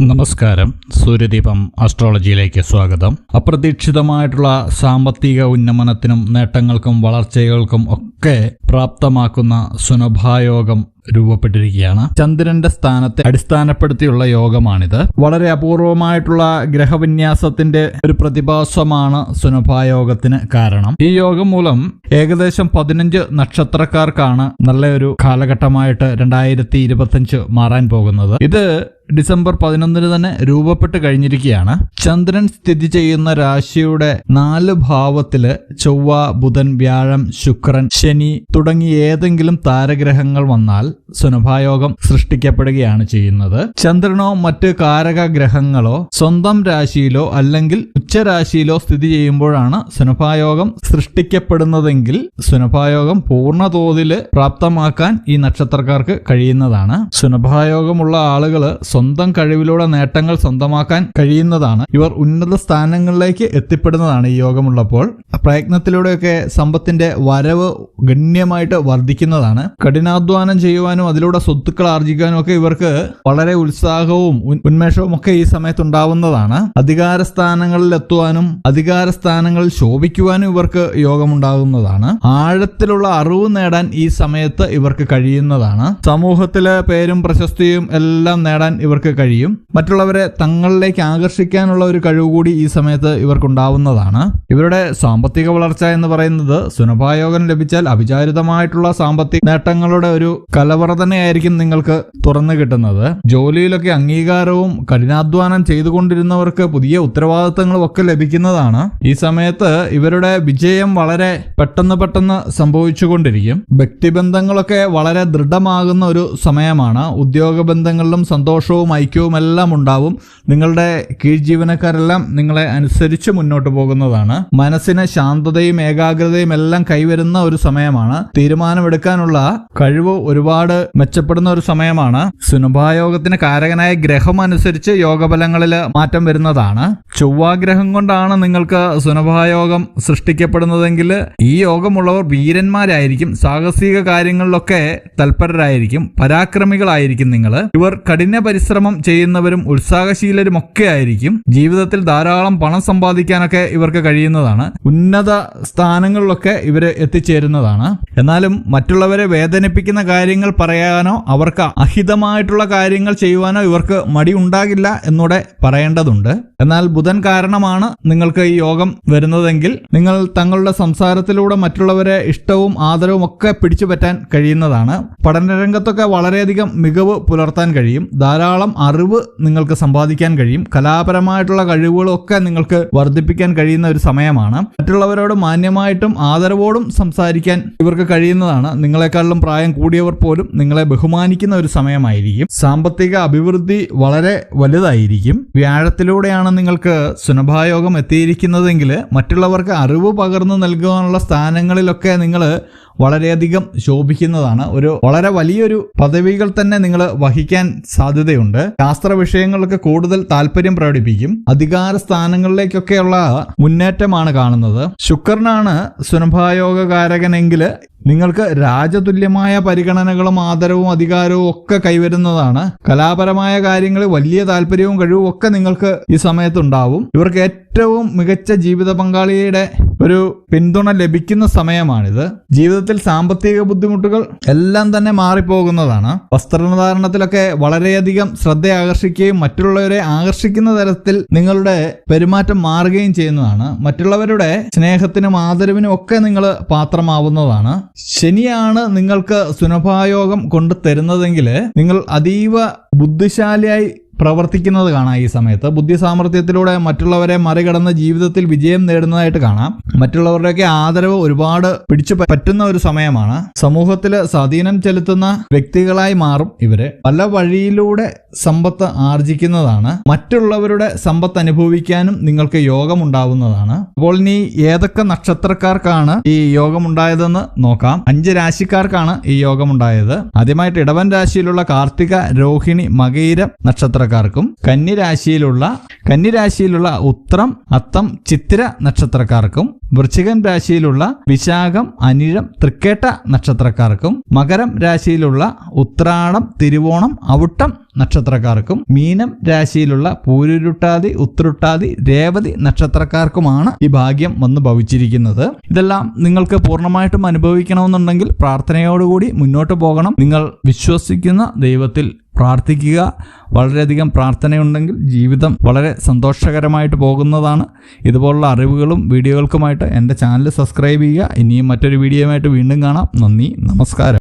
നമസ്കാരം. സൂര്യദീപം അസ്ട്രോളജിയിലേക്ക് സ്വാഗതം. അപ്രതീക്ഷിതമായിട്ടുള്ള സാമ്പത്തിക ഉന്നമനത്തിനും നേട്ടങ്ങൾക്കും വളർച്ചകൾക്കും ഒക്കെ പ്രാപ്തമാക്കുന്ന സുനഭായോഗം രൂപപ്പെട്ടിരിക്കുകയാണ്. ചന്ദ്രന്റെ സ്ഥാനത്തെ അടിസ്ഥാനപ്പെടുത്തിയുള്ള യോഗമാണിത്. വളരെ അപൂർവമായിട്ടുള്ള ഗ്രഹവിന്യാസത്തിന്റെ ഒരു പ്രതിഭാസമാണ് സുനഭായോഗത്തിന് കാരണം. ഈ യോഗം മൂലം ഏകദേശം പതിനഞ്ച് നക്ഷത്രക്കാർക്കാണ് നല്ലൊരു കാലഘട്ടമായിട്ട് രണ്ടായിരത്തി ഇരുപത്തഞ്ച് മാറാൻ പോകുന്നത്. ഇത് ഡിസംബർ പതിനൊന്നിന് തന്നെ രൂപപ്പെട്ട് കഴിഞ്ഞിരിക്കുകയാണ്. ചന്ദ്രൻ സ്ഥിതി ചെയ്യുന്ന രാശിയുടെ നാല് ഭാവത്തിൽ ചൊവ്വ ബുധൻ വ്യാഴം ശുക്രൻ ശനി തുടങ്ങി ഏതെങ്കിലും താരഗ്രഹങ്ങൾ വന്നാൽ സുനഭായോഗം സൃഷ്ടിക്കപ്പെടുകയാണ് ചെയ്യുന്നത്. ചന്ദ്രനോ മറ്റ് കാരക ഗ്രഹങ്ങളോ സ്വന്തം രാശിയിലോ അല്ലെങ്കിൽ ഉച്ചരാശിയിലോ സ്ഥിതി ചെയ്യുമ്പോഴാണ് സുനഭായോഗം സൃഷ്ടിക്കപ്പെടുന്നതെങ്കിൽ സുനഭായോഗം പൂർണ തോതിൽ പ്രാപ്തമാക്കാൻ ഈ നക്ഷത്രക്കാർക്ക് കഴിയുന്നതാണ്. സുനഭായോഗമുള്ള ആളുകൾ സ്വന്തം കഴിവിലൂടെ നേട്ടങ്ങൾ സ്വന്തമാക്കാൻ കഴിയുന്നതാണ്. ഇവർ ഉന്നത സ്ഥാനങ്ങളിലേക്ക് എത്തിപ്പെടുന്നതാണ് ഈ യോഗമുള്ളപ്പോൾ. പ്രയത്നത്തിലൂടെയൊക്കെ സമ്പത്തിന്റെ വരവ് ഗണ്യമായിട്ട് വർദ്ധിക്കുന്നതാണ്. കഠിനാധ്വാനം ചെയ്യുവാനും അതിലൂടെ സ്വത്തുക്കൾ ആർജിക്കാനും ഒക്കെ ഇവർക്ക് വളരെ ഉത്സാഹവും ഉന്മേഷവും ഒക്കെ ഈ സമയത്ത് ഉണ്ടാവുന്നതാണ് അധികാര സ്ഥാനങ്ങളിൽ എത്തുവാനും അധികാര സ്ഥാനങ്ങളിൽ ശോഭിക്കുവാനും ഇവർക്ക് യോഗമുണ്ടാകുന്നതാണ് ആഴത്തിലുള്ള അറിവ് നേടാൻ ഈ സമയത്ത് ഇവർക്ക് കഴിയുന്നതാണ്. സമൂഹത്തിലെ പേരും പ്രശസ്തിയും എല്ലാം നേടാൻ ഇവർക്ക് കഴിയും. മറ്റുള്ളവരെ തങ്ങളിലേക്ക് ആകർഷിക്കാനുള്ള ഒരു കഴിവ് കൂടി ഈ സമയത്ത് ഇവർക്കുണ്ടാവുന്നതാണ്. ഇവരുടെ സാമ്പത്തിക വളർച്ച എന്ന് പറയുന്നത് സുനഭായോഗം ലഭിച്ചാൽ അവിചാരിതമായിട്ടുള്ള സാമ്പത്തിക നേട്ടങ്ങളുടെ ഒരു കലവറ തന്നെയായിരിക്കും നിങ്ങൾക്ക് തുറന്നു കിട്ടുന്നത്. ജോലിയിലൊക്കെ അംഗീകാരവും കഠിനാധ്വാനം ചെയ്തുകൊണ്ടിരുന്നവർക്ക് പുതിയ ഉത്തരവാദിത്തങ്ങളും ഒക്കെ ലഭിക്കുന്നതാണ്. ഈ സമയത്ത് ഇവരുടെ വിജയം വളരെ പെട്ടെന്ന് പെട്ടെന്ന് സംഭവിച്ചുകൊണ്ടിരിക്കും. വ്യക്തിബന്ധങ്ങളൊക്കെ വളരെ ദൃഢമാകുന്ന ഒരു സമയമാണ്. ഉദ്യോഗ ബന്ധങ്ങളിലും സന്തോഷവും ഐക്യവും എല്ലാം ഉണ്ടാവും. നിങ്ങളുടെ കീഴ് ജീവനക്കാരെല്ലാം നിങ്ങളെ അനുസരിച്ച് മുന്നോട്ട് പോകുന്നതാണ്. മനസ്സിന് ശാന്തതയും ഏകാഗ്രതയും എല്ലാം കൈവരുന്ന ഒരു സമയമാണ്. തീരുമാനമെടുക്കാനുള്ള കഴിവ് ഒരുപാട് മെച്ചപ്പെടുന്ന ഒരു സമയമാണ്. സുനഭായോഗത്തിന് കാരകനായ ഗ്രഹം അനുസരിച്ച് യോഗബലങ്ങളിൽ മാറ്റം വരുന്നതാണ്. ചൊവ്വാഗ്രഹം കൊണ്ടാണ് നിങ്ങൾക്ക് സുനഭായോഗം സൃഷ്ടിക്കപ്പെടുന്നതെങ്കിൽ ഈ യോഗമുള്ളവർ വീരന്മാരായിരിക്കും. സാഹസിക കാര്യങ്ങളിലൊക്കെ തൽപരരായിരിക്കും. പരാക്രമികളായിരിക്കും നിങ്ങൾ. ഇവർ കഠിന പരിശ്രമം ചെയ്യുന്നവരും ഉത്സാഹശീലരും ഒക്കെ ആയിരിക്കും. ജീവിതത്തിൽ ധാരാളം പണം സമ്പാദിക്കാനൊക്കെ ഇവർക്ക് കഴിയുന്നതാണ്. ഉന്നത സ്ഥാനങ്ങളിലൊക്കെ ഇവർ എത്തിച്ചേരുന്നതാണ്. എന്നാലും മറ്റുള്ളവരെ വേദനിപ്പിക്കുന്ന കാര്യങ്ങൾ പറയാനോ അവർക്ക് അഹിതമായിട്ടുള്ള കാര്യങ്ങൾ ചെയ്യുവാനോ ഇവർക്ക് മടി ഉണ്ടാകില്ല എന്നൂടെ പറയേണ്ടതുണ്ട്. എന്നാൽ ബുധൻ കാരണമാണ് നിങ്ങൾക്ക് ഈ യോഗം വരുന്നതെങ്കിൽ നിങ്ങൾ തങ്ങളുടെ സംസാരത്തിലൂടെ മറ്റുള്ളവരെ ഇഷ്ടവും ആദരവും ഒക്കെ പിടിച്ചു പറ്റാൻ കഴിയുന്നതാണ്. പഠനരംഗത്തൊക്കെ വളരെയധികം മികവ് പുലർത്താൻ കഴിയും. ധാരാളം അറിവ് നിങ്ങൾക്ക് സമ്പാദിക്കാൻ കഴിയും. കലാപരമായിട്ടുള്ള കഴിവുകളൊക്കെ നിങ്ങൾക്ക് വർദ്ധിപ്പിക്കാൻ കഴിയുന്ന ഒരു സമയമാണ്. മറ്റുള്ളവരോട് മാന്യമായിട്ടും ആദരവോടും സംസാരിക്കാൻ ഇവർക്ക് കഴിയുന്നതാണ്. നിങ്ങളെക്കാളിലും പ്രായം കൂടിയവർ പോലും നിങ്ങളെ ബഹുമാനിക്കുന്ന ഒരു സമയമായിരിക്കും. സാമ്പത്തിക അഭിവൃദ്ധി വളരെ വലുതായിരിക്കും. വ്യാഴത്തിലൂടെയാണ് നിങ്ങൾക്ക് സുനഭായോഗം എത്തിയിരിക്കുന്നതെങ്കിൽ മറ്റുള്ളവർക്ക് അറിവ് പകർന്നു നൽകുവാനുള്ള സ്ഥാനങ്ങളിലൊക്കെ നിങ്ങൾ വളരെയധികം ശോഭിക്കുന്നതാണ്. ഒരു വളരെ വലിയൊരു പദവികൾ തന്നെ നിങ്ങൾ വഹിക്കാൻ സാധ്യതയുണ്ട്. ശാസ്ത്ര വിഷയങ്ങൾക്ക് കൂടുതൽ താല്പര്യം പ്രകടിപ്പിക്കും. അധികാര സ്ഥാനങ്ങളിലേക്കൊക്കെയുള്ള മുന്നേറ്റമാണ് കാണുന്നത്. ശുക്രനാണ് സുനഭായോഗകാരകനെങ്കിൽ നിങ്ങൾക്ക് രാജതുല്യമായ പരിഗണനകളും ആദരവും അധികാരവും ഒക്കെ കൈവരുന്നതാണ്. കലാപരമായ കാര്യങ്ങളിൽ വലിയ താല്പര്യവും കഴിവും ഒക്കെ നിങ്ങൾക്ക് ഈ സമയത്തുണ്ടാവും. ഇവർക്ക് ഏറ്റവും മികച്ച ജീവിത പങ്കാളിയുടെ ഒരു പിന്തുണ ലഭിക്കുന്ന സമയമാണിത്. ജീവിതത്തിൽ സാമ്പത്തിക ബുദ്ധിമുട്ടുകൾ എല്ലാം തന്നെ മാറിപ്പോകുന്നതാണ്. വസ്ത്രധാരണത്തിലൊക്കെ വളരെയധികം ശ്രദ്ധ ആകർഷിക്കുകയും മറ്റുള്ളവരെ ആകർഷിക്കുന്ന തരത്തിൽ നിങ്ങളുടെ പെരുമാറ്റം മാറുകയും ചെയ്യുന്നതാണ്. മറ്റുള്ളവരുടെ സ്നേഹത്തിനും ആദരവിനും ഒക്കെ നിങ്ങൾ പാത്രമാവുന്നതാണ്. ശനിയാണ് നിങ്ങൾക്ക് സുനഭായോഗം കൊണ്ടു തരുന്നതെങ്കിൽ നിങ്ങൾ അതീവ ബുദ്ധിശാലിയായി പ്രവർത്തിക്കുന്നത് കാണാം ഈ സമയത്ത്. ബുദ്ധി സാമർഥ്യത്തിലൂടെ മറ്റുള്ളവരെ മറികടന്ന് ജീവിതത്തിൽ വിജയം നേടുന്നതായിട്ട് കാണാം. മറ്റുള്ളവരുടെയൊക്കെ ആദരവ് ഒരുപാട് പിടിച്ചു പറ്റുന്ന ഒരു സമയമാണ്. സമൂഹത്തിൽ സ്വാധീനം ചെലുത്തുന്ന വ്യക്തികളായി മാറും ഇവർ. പല വഴിയിലൂടെ സമ്പത്ത് ആർജിക്കുന്നതാണ്. മറ്റുള്ളവരുടെ സമ്പത്ത് അനുഭവിക്കാനും നിങ്ങൾക്ക് യോഗം യോഗമുണ്ടാവുന്നതാണ്. അപ്പോൾ ഇനി ഏതൊക്കെ നക്ഷത്രക്കാർക്കാണ് ഈ യോഗം ഉണ്ടായതെന്ന് നോക്കാം. അഞ്ച് രാശിക്കാർക്കാണ് ഈ യോഗം യോഗമുണ്ടായത്. ആദ്യമായിട്ട് ഇടവൻ രാശിയിലുള്ള കാർത്തിക രോഹിണി മകയിരം നക്ഷത്രക്കാർ. നക്ഷത്രക്കാർക്കും കന്നിരാശിയിലുള്ള കന്നിരാശിയിലുള്ള ഉത്രം അത്തം ചിത്തിര നക്ഷത്രക്കാർക്കും വൃശ്ചികൻ രാശിയിലുള്ള വിശാഖം അനിഴം തൃക്കേട്ട നക്ഷത്രക്കാർക്കും മകരം രാശിയിലുള്ള ഉത്രാടം തിരുവോണം അവിട്ടം നക്ഷത്രക്കാർക്കും മീനം രാശിയിലുള്ള പൂരുരുട്ടാതി ഉത്രുട്ടാതി രേവതി നക്ഷത്രക്കാർക്കുമാണ് ഈ ഭാഗ്യം വന്ന് ഭവിച്ചിരിക്കുന്നത്. ഇതെല്ലാം നിങ്ങൾക്ക് പൂർണമായിട്ടും അനുഭവിക്കണമെന്നുണ്ടെങ്കിൽ പ്രാർത്ഥനയോടുകൂടി മുന്നോട്ട് പോകണം. നിങ്ങൾ വിശ്വസിക്കുന്ന ദൈവത്തിൽ പ്രാർത്ഥിക്കുക. വളരെയധികം പ്രാർത്ഥനയുണ്ടെങ്കിൽ ജീവിതം വളരെ സന്തോഷകരമായിട്ട് പോകുന്നതാണ്. ഇതുപോലുള്ള അറിവുകളും വീഡിയോകൾക്കുമായിട്ട് എന്റെ ചാനൽ സബ്സ്ക്രൈബ് ചെയ്യുക. ഇനിയും മറ്റൊരു വീഡിയോയുമായിട്ട് വീണ്ടും കാണാം. നന്ദി. നമസ്കാരം.